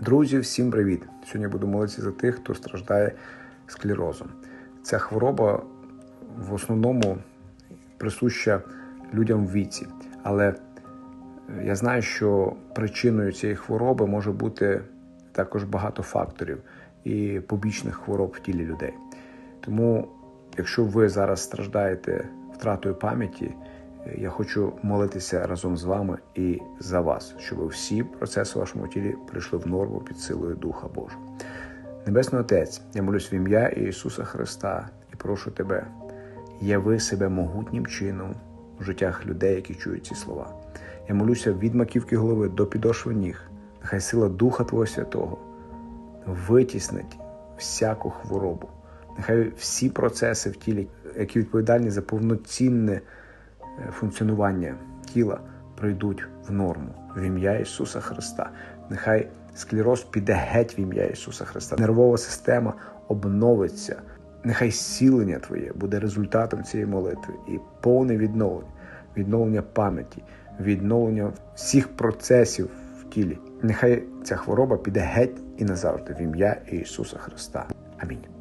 Друзі, всім привіт! Сьогодні буду молитися за тих, хто страждає склерозом. Ця хвороба в основному присуща людям в віці, але я знаю, що причиною цієї хвороби може бути також багато факторів і побічних хвороб в тілі людей. Тому, якщо ви зараз страждаєте втратою пам'яті, я хочу молитися разом з вами і за вас, щоб всі процеси в вашому тілі прийшли в норму під силою Духа Божого. Небесний Отець, я молюсь в ім'я Ісуса Христа і прошу Тебе, яви себе могутнім чином в життях людей, які чують ці слова. Я молюся від маківки голови до підошви ніг. Нехай сила Духа Твого Святого витіснить всяку хворобу. Нехай всі процеси в тілі, які відповідальні за повноцінне функціонування тіла, прийдуть в норму в ім'я Ісуса Христа. Нехай склероз піде геть в ім'я Ісуса Христа. Нервова система обновиться. Нехай зцілення Твоє буде результатом цієї молитви і повне відновлення, відновлення пам'яті, відновлення всіх процесів в тілі. Нехай ця хвороба піде геть і назавжди в ім'я Ісуса Христа. Амінь.